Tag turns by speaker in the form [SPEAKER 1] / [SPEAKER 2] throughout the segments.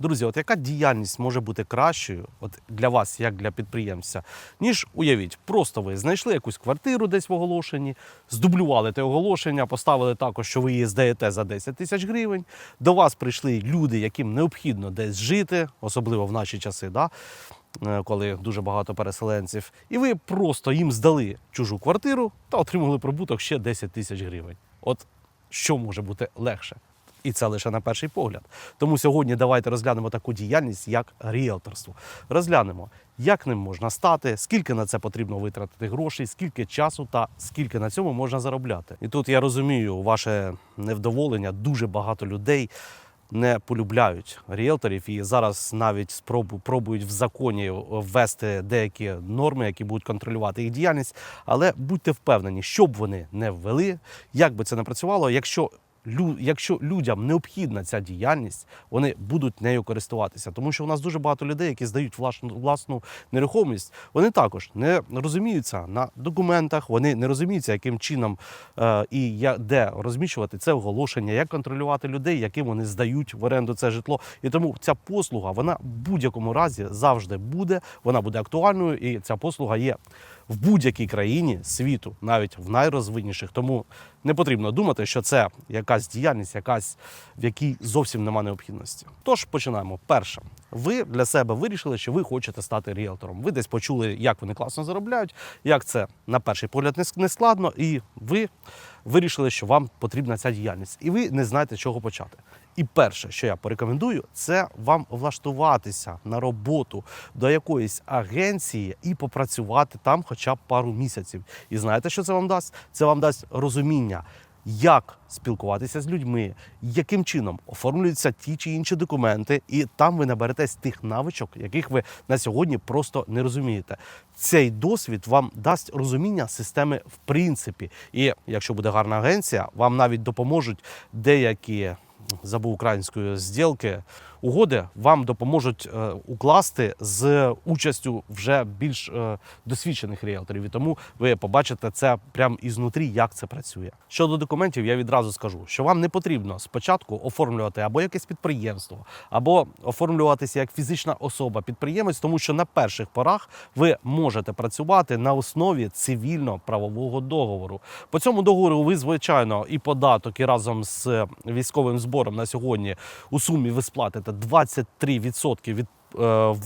[SPEAKER 1] Друзі, от яка діяльність може бути кращою от для вас, як для підприємця, ніж уявіть, просто ви знайшли якусь квартиру десь в оголошенні, здублювали те оголошення, поставили також, що ви її здаєте за 10 тисяч гривень. До вас прийшли люди, яким необхідно десь жити, особливо в наші часи, да? е, коли дуже багато переселенців, і ви просто їм здали чужу квартиру та отримали прибуток ще 10 тисяч гривень. От що може бути легше? І це лише на перший погляд. Тому сьогодні давайте розглянемо таку діяльність, як ріелторство. Розглянемо, як ним можна стати, скільки на це потрібно витратити грошей, скільки часу та скільки на цьому можна заробляти. І тут я розумію ваше невдоволення. Дуже багато людей не полюбляють ріелторів і зараз навіть спробу пробують в законі ввести деякі норми, які будуть контролювати їх діяльність. Але будьте впевнені, що б вони не ввели, як би це не працювало, якщо Якщо людям необхідна ця діяльність, вони будуть нею користуватися, тому що у нас дуже багато людей, які здають власну нерухомість, вони також не розуміються на документах, вони не розуміються, яким чином е, і я, де розміщувати це оголошення, як контролювати людей, яким вони здають в оренду це житло. І тому ця послуга вона в будь-якому разі завжди буде. Вона буде актуальною, і ця послуга є в будь-якій країні світу, навіть в найрозвинніших. Тому не потрібно думати, що це якась діяльність, якась в якій зовсім нема необхідності. Тож починаємо. Перше, ви для себе вирішили, що ви хочете стати ріелтором. Ви десь почули, як вони класно заробляють, як це на перший погляд не ск- не складно, і ви вирішили, що вам потрібна ця діяльність, і ви не знаєте, чого почати. І перше, що я порекомендую, це вам влаштуватися на роботу до якоїсь агенції і попрацювати там хоча б пару місяців. І знаєте, що це вам дасть? Це вам дасть розуміння. Як спілкуватися з людьми, яким чином оформлюються ті чи інші документи, і там ви наберетесь тих навичок, яких ви на сьогодні просто не розумієте. Цей досвід вам дасть розуміння системи в принципі. І якщо буде гарна агенція, вам навіть допоможуть деякі забув українською зділки, угоди вам допоможуть е, укласти з участю вже більш е, досвідчених ріелторів. І тому ви побачите це прямо ізнутрі, як це працює. Щодо документів, я відразу скажу, що вам не потрібно спочатку оформлювати або якесь підприємство, або оформлюватися як фізична особа, підприємець, тому що на перших порах ви можете працювати на основі цивільно-правового договору. По цьому договору ви, звичайно, і податок, і разом з військовим збором на сьогодні у сумі ви сплатите 23% від е,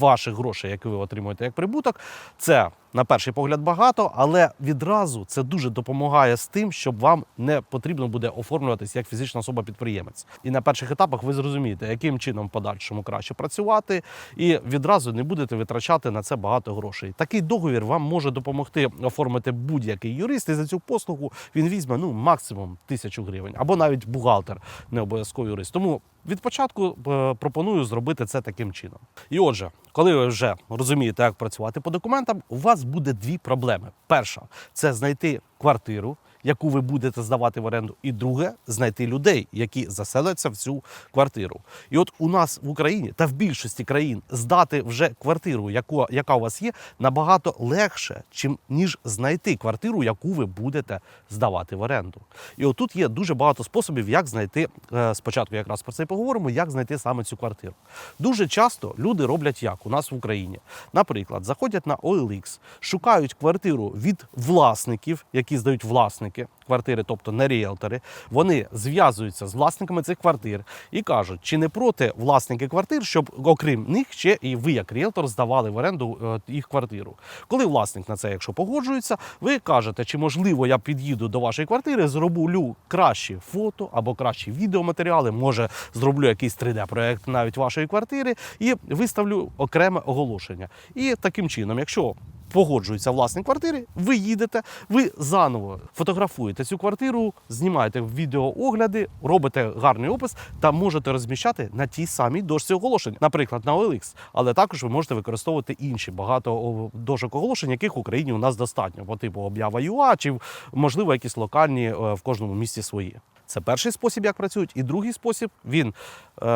[SPEAKER 1] ваших грошей, які ви отримуєте як прибуток. Це на перший погляд багато, але відразу це дуже допомагає з тим, щоб вам не потрібно буде оформлюватися як фізична особа-підприємець. І на перших етапах ви зрозумієте, яким чином в подальшому краще працювати, і відразу не будете витрачати на це багато грошей. Такий договір вам може допомогти оформити будь-який юрист, і за цю послугу він візьме ну максимум тисячу гривень, або навіть бухгалтер, не обов'язково юрист. Тому від початку е, пропоную зробити це таким чином. І отже, коли ви вже розумієте, як працювати по документам, у вас буде дві проблеми. Перша це знайти квартиру, яку ви будете здавати в оренду, і друге знайти людей, які заселяться в цю квартиру. І от у нас в Україні та в більшості країн здати вже квартиру, яку, яка у вас є, набагато легше, чим ніж знайти квартиру, яку ви будете здавати в оренду. І отут є дуже багато способів, як знайти е, спочатку, якраз про це і поговоримо, як знайти саме цю квартиру. Дуже часто люди роблять як у нас в Україні. Наприклад, заходять на OLX, шукають квартиру від власників, які здають власники квартири, тобто не ріелтори. Вони зв'язуються з власниками цих квартир і кажуть, чи не проти власники квартир, щоб окрім них ще і ви, як ріелтор, здавали в оренду е, їх квартиру. Коли власник на це, якщо погоджується, ви кажете, чи можливо я під'їду до вашої квартири, зроблю кращі фото або кращі відеоматеріали, може зроблю якийсь 3D-проект навіть вашої квартири і виставлю окреме оголошення. І таким чином, якщо погоджується власник квартири, ви їдете, ви заново фотографуєте цю квартиру, знімаєте відеоогляди, робите гарний опис та можете розміщати на тій самій дошці оголошень, наприклад, на OLX. Але також ви можете використовувати інші багато дошок оголошень, яких в Україні у нас достатньо, по типу об'ява ЮА чи можливо якісь локальні е, в кожному місті свої. Це перший спосіб, як працюють. І другий спосіб він е,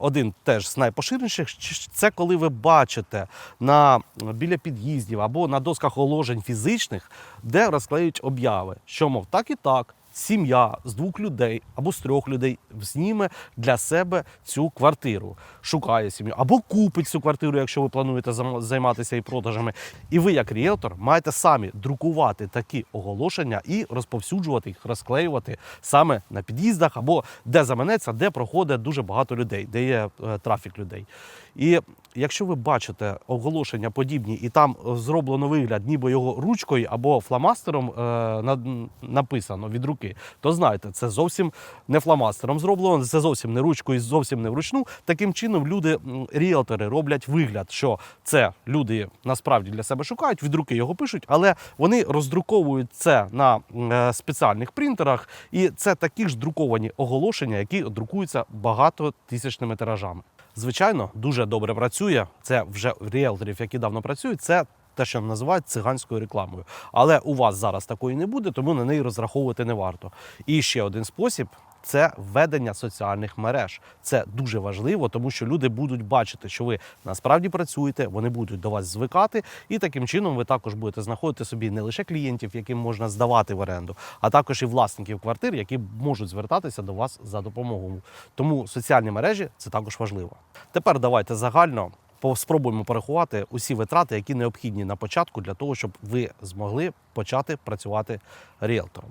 [SPEAKER 1] один теж з найпоширеніших. Це коли ви бачите на біля під'їздів або на досках оложень фізичних, де розклеюють обяви, що мов так і так. Сім'я з двох людей або з трьох людей зніме для себе цю квартиру, шукає сім'ю або купить цю квартиру, якщо ви плануєте займатися і продажами. І ви, як ріелтор, маєте самі друкувати такі оголошення і розповсюджувати їх, розклеювати саме на під'їздах або де заманеться, де проходить дуже багато людей, де є е, трафік людей. І якщо ви бачите оголошення подібні, і там е, зроблено вигляд, ніби його ручкою або фломастером е, написано від руки, то знайте, це зовсім не фломастером зроблено, це зовсім не ручкою, зовсім не вручну. Таким чином, люди, ріелтори, роблять вигляд, що це люди насправді для себе шукають, від руки його пишуть, але вони роздруковують це на е, спеціальних принтерах, і це такі ж друковані оголошення, які друкуються багатотисячними тиражами. Звичайно, дуже добре працює. Це вже ріелторів, які давно працюють. Це те, що називають циганською рекламою. Але у вас зараз такої не буде, тому на неї розраховувати не варто. І ще один спосіб. Це введення соціальних мереж. Це дуже важливо, тому що люди будуть бачити, що ви насправді працюєте, вони будуть до вас звикати, і таким чином ви також будете знаходити собі не лише клієнтів, яким можна здавати в оренду, а також і власників квартир, які можуть звертатися до вас за допомогою. Тому соціальні мережі це також важливо. Тепер давайте загально спробуємо порахувати усі витрати, які необхідні на початку для того, щоб ви змогли почати працювати ріелтором.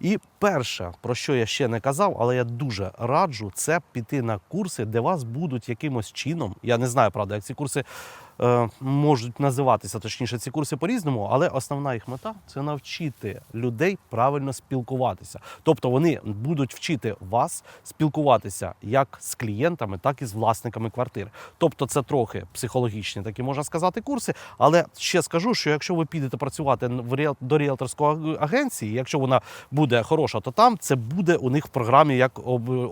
[SPEAKER 1] І перше, про що я ще не казав, але я дуже раджу, це піти на курси, де вас будуть якимось чином. Я не знаю, правда, як ці курси можуть називатися, точніше, ці курси по-різному, але основна їх мета це навчити людей правильно спілкуватися. Тобто вони будуть вчити вас спілкуватися як з клієнтами, так і з власниками квартир. Тобто, це трохи психологічні, такі можна сказати, курси. Але ще скажу, що якщо ви підете працювати в до ріелторської агенції, якщо вона буде хороша, то там це буде у них в програмі як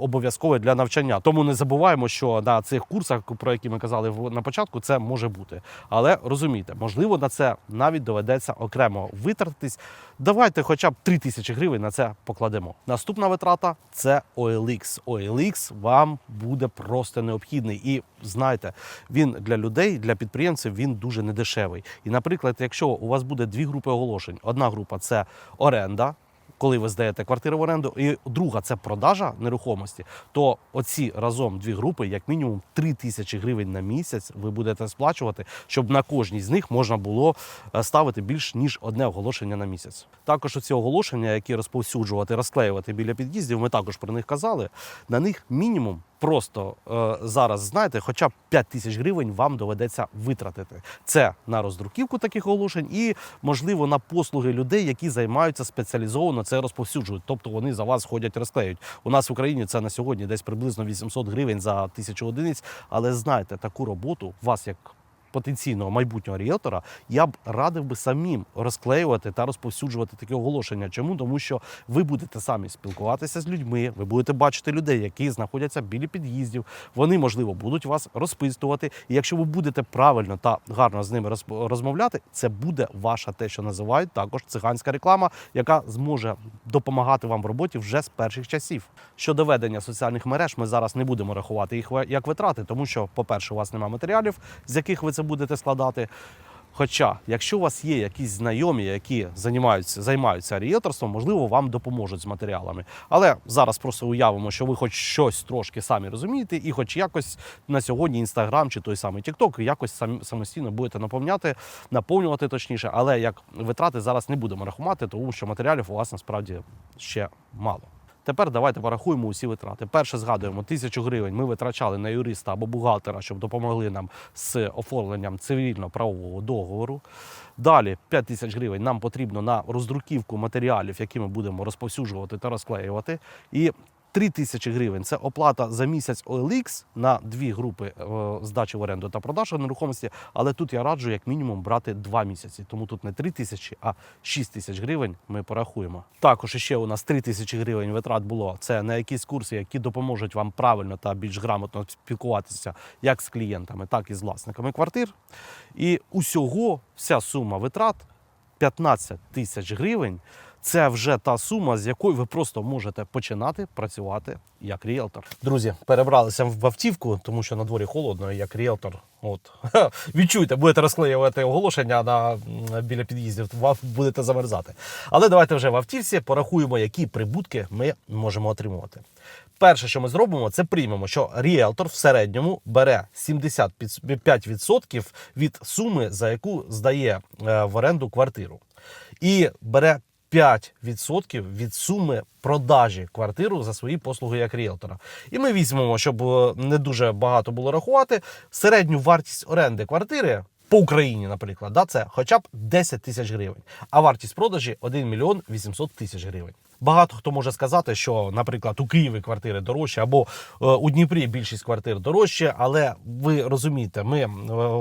[SPEAKER 1] обов'язкове для навчання. Тому не забуваємо, що на цих курсах, про які ми казали на початку, це може бути. Але розумійте, можливо, на це навіть доведеться окремо витратитись. Давайте хоча б 3 тисячі гривень на це покладемо. Наступна витрата це OLX. OLX вам буде просто необхідний. І знайте, він для людей, для підприємців він дуже недешевий. І, наприклад, якщо у вас буде дві групи оголошень, одна група це оренда. Коли ви здаєте квартиру в оренду, і друга це продажа нерухомості, то оці разом дві групи, як мінімум 3 тисячі гривень на місяць, ви будете сплачувати, щоб на кожній з них можна було е, ставити більш ніж одне оголошення на місяць. Також оці оголошення, які розповсюджувати, розклеювати біля під'їздів, ми також про них казали. На них мінімум просто е, зараз знаєте, хоча б 5 тисяч гривень вам доведеться витратити. Це на роздруківку таких оголошень і, можливо, на послуги людей, які займаються спеціалізовано це розповсюджують. Тобто вони за вас ходять, розклеюють. У нас в Україні це на сьогодні десь приблизно 800 гривень за тисячу одиниць. Але знайте, таку роботу вас як потенційного майбутнього ріелтора, я б радив би самим розклеювати та розповсюджувати такі оголошення. Чому? Тому що ви будете самі спілкуватися з людьми, ви будете бачити людей, які знаходяться біля під'їздів. Вони, можливо, будуть вас розписувати. І якщо ви будете правильно та гарно з ними розмовляти, це буде ваша те, що називають також циганська реклама, яка зможе допомагати вам в роботі вже з перших часів. Щодо ведення соціальних мереж, ми зараз не будемо рахувати їх як витрати, тому що, по-перше, у вас немає матеріалів, з яких ви це будете складати. Хоча, якщо у вас є якісь знайомі, які займаються, займаються ріелторством, можливо, вам допоможуть з матеріалами. Але зараз просто уявимо, що ви хоч щось трошки самі розумієте, і хоч якось на сьогодні інстаграм чи той самий Тікток якось самі самостійно будете наповняти, наповнювати точніше, але як витрати зараз не будемо рахувати, тому що матеріалів у вас насправді ще мало. Тепер давайте порахуємо усі витрати. Перше згадуємо, тисячу гривень ми витрачали на юриста або бухгалтера, щоб допомогли нам з оформленням цивільно-правового договору. Далі 5 тисяч гривень нам потрібно на роздруківку матеріалів, які ми будемо розповсюджувати та розклеювати. І 3 тисячі гривень це оплата за місяць OLX на дві групи е, здачі в оренду та продажу нерухомості. Але тут я раджу як мінімум брати 2 місяці. Тому тут не 3 тисячі, а 6 тисяч гривень ми порахуємо. Також ще у нас 3 тисячі гривень витрат було. Це на якісь курси, які допоможуть вам правильно та більш грамотно спілкуватися як з клієнтами, так і з власниками квартир. І усього вся сума витрат 15 тисяч гривень. Це вже та сума, з якою ви просто можете починати працювати як ріелтор. Друзі, перебралися в автівку, тому що на дворі холодно, як ріелтор. От відчуйте, будете розклеювати оголошення на біля під'їздів, будете замерзати. Але давайте вже в автівці порахуємо, які прибутки ми можемо отримувати. Перше, що ми зробимо, це приймемо, що ріелтор в середньому бере 75% від суми, за яку здає е, в оренду квартиру, і бере 5% від суми продажі квартиру за свої послуги як ріелтора. І ми візьмемо, щоб е, не дуже багато було рахувати, середню вартість оренди квартири. По Україні, наприклад, да, це хоча б 10 тисяч гривень, а вартість продажі 1 мільйон 800 тисяч гривень. Багато хто може сказати, що, наприклад, у Києві квартири дорожчі, або е, у Дніпрі більшість квартир дорожче, але ви розумієте, ми е,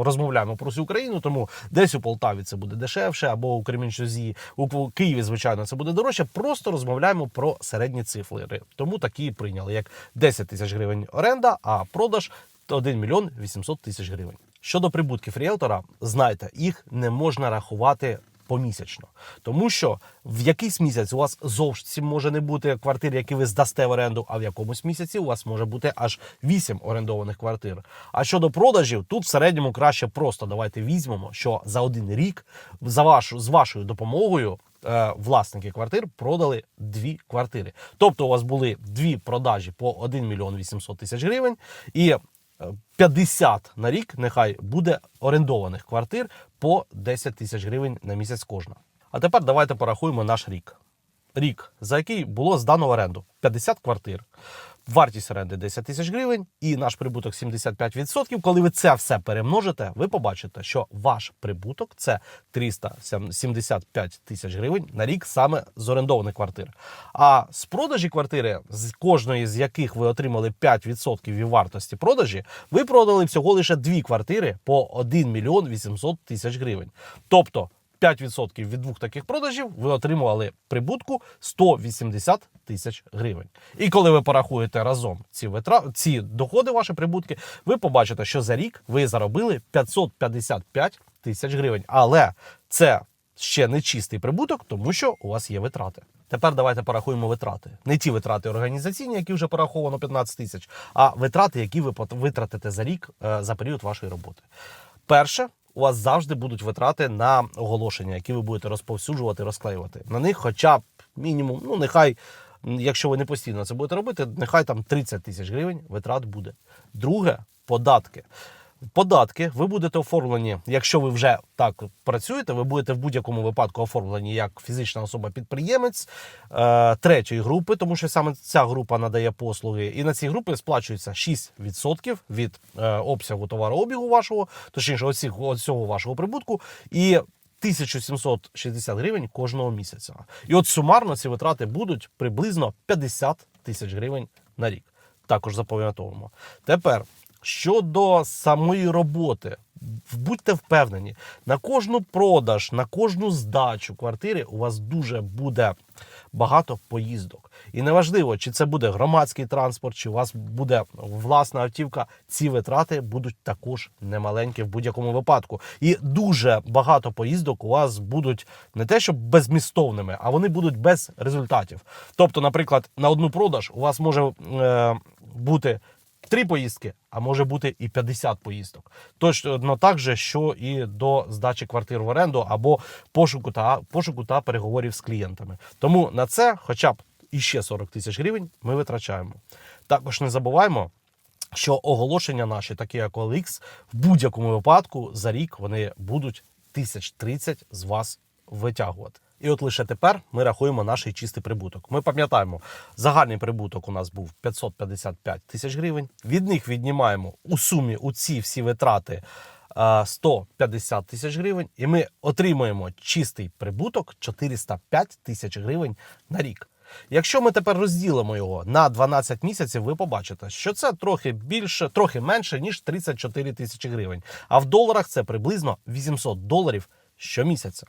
[SPEAKER 1] розмовляємо про всю Україну, тому десь у Полтаві це буде дешевше, або у Кремінчузі, у Києві, звичайно, це буде дорожче. Просто розмовляємо про середні цифри. Тому такі прийняли, як 10 тисяч гривень оренда, а продаж 1 мільйон 800 тисяч гривень. Щодо прибутків ріелтора, знайте, їх не можна рахувати помісячно, тому що в якийсь місяць у вас зовсім може не бути квартир, які ви здасте в оренду, а в якомусь місяці у вас може бути аж 8 орендованих квартир. А щодо продажів, тут в середньому краще просто давайте візьмемо, що за один рік за вашу з вашою допомогою. е, Власники квартир продали дві квартири. Тобто у вас були дві продажі по 1 мільйон 800 тисяч гривень, і 50 на рік нехай буде орендованих квартир по 10 тисяч гривень на місяць кожна. А тепер давайте порахуємо наш рік. Рік, за який було здано в оренду 50 квартир. Вартість оренди 10 тисяч гривень і наш прибуток 75%. Коли ви це все перемножите, ви побачите, що ваш прибуток це 375 тисяч гривень на рік саме з орендованих квартир. А з продажі квартири, з кожної з яких ви отримали 5% від вартості продажі, ви продали всього лише дві квартири по 1 мільйон 800 тисяч гривень. Тобто 5% від двох таких продажів ви отримували прибутку 180 тисяч гривень. І коли ви порахуєте разом ці витра... ці доходи, ваші прибутки, ви побачите, що за рік ви заробили 555 тисяч гривень. Але це ще не чистий прибуток, тому що у вас є витрати. Тепер давайте порахуємо витрати. Не ті витрати організаційні, які вже пораховано 15 тисяч, а витрати, які ви витратите за рік е, за період вашої роботи. Перше, у вас завжди будуть витрати на оголошення, які ви будете розповсюджувати, розклеювати. На них, хоча б мінімум, ну нехай, якщо ви не постійно це будете робити, нехай там 30 тисяч гривень витрат буде. Друге, податки. Податки ви будете оформлені, якщо ви вже так працюєте, ви будете в будь-якому випадку оформлені як фізична особа-підприємець е, третьої групи, тому що саме ця група надає послуги. І на ці групи сплачується 6% від е, обсягу товарообігу вашого, точніше, оцього вашого прибутку. І 1760 гривень кожного місяця. І от сумарно ці витрати будуть приблизно 50 тисяч гривень на рік. Також запам'ятовуємо. Тепер щодо самої роботи, будьте впевнені, на кожну продаж, на кожну здачу квартири у вас дуже буде багато поїздок. І неважливо, чи це буде громадський транспорт, чи у вас буде власна автівка. Ці витрати будуть також немаленькі в будь-якому випадку. І дуже багато поїздок у вас будуть не те, щоб безмістовними, а вони будуть без результатів. Тобто, наприклад, на одну продаж у вас може е, бути три поїздки, а може бути і 50 поїздок. Точно так же, що і до здачі квартир в оренду або пошуку та пошуку та переговорів з клієнтами. Тому на це, хоча б іще 40 тисяч гривень, ми витрачаємо. Також не забуваємо. Що оголошення наші, такі як OLX, в будь-якому випадку за рік вони будуть 1030 з вас витягувати. І от лише тепер ми рахуємо наш чистий прибуток. Ми пам'ятаємо, загальний прибуток у нас був 555 тисяч гривень. Від них віднімаємо у сумі у ці всі витрати е, 150 тисяч гривень, і ми отримуємо чистий прибуток 405 тисяч гривень на рік. Якщо ми тепер розділимо його на 12 місяців, ви побачите, що це трохи більше, трохи менше ніж 34 тисячі гривень. А в доларах це приблизно 800 доларів щомісяця.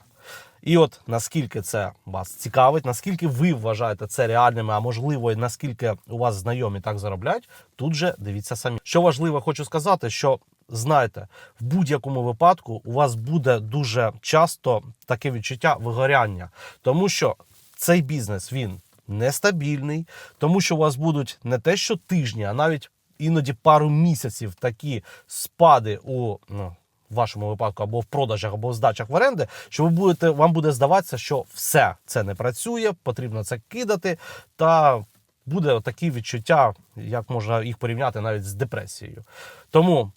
[SPEAKER 1] І от наскільки це вас цікавить, наскільки ви вважаєте це реальними, а можливо, і наскільки у вас знайомі так заробляють, тут же дивіться самі. Що важливо, хочу сказати, що знайте, в будь-якому випадку у вас буде дуже часто таке відчуття вигоряння, тому що цей бізнес він нестабільний, тому що у вас будуть не те, що тижні, а навіть іноді пару місяців такі спади у ну, в вашому випадку або в продажах, або в здачах в оренди, що ви будете, вам буде здаватися, що все це не працює, потрібно це кидати, та буде такі відчуття, як можна їх порівняти навіть з депресією. Тому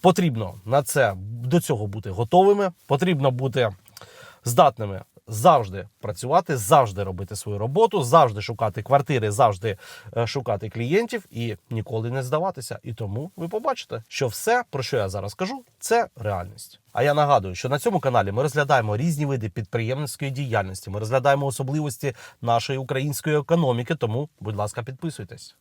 [SPEAKER 1] потрібно на це до цього бути готовими. Потрібно бути здатними завжди працювати, завжди робити свою роботу, завжди шукати квартири, завжди е, шукати клієнтів і ніколи не здаватися. І тому ви побачите, що все, про що я зараз кажу, це реальність. А я нагадую, що на цьому каналі ми розглядаємо різні види підприємницької діяльності. Ми розглядаємо особливості нашої української економіки. Тому, будь ласка, підписуйтесь.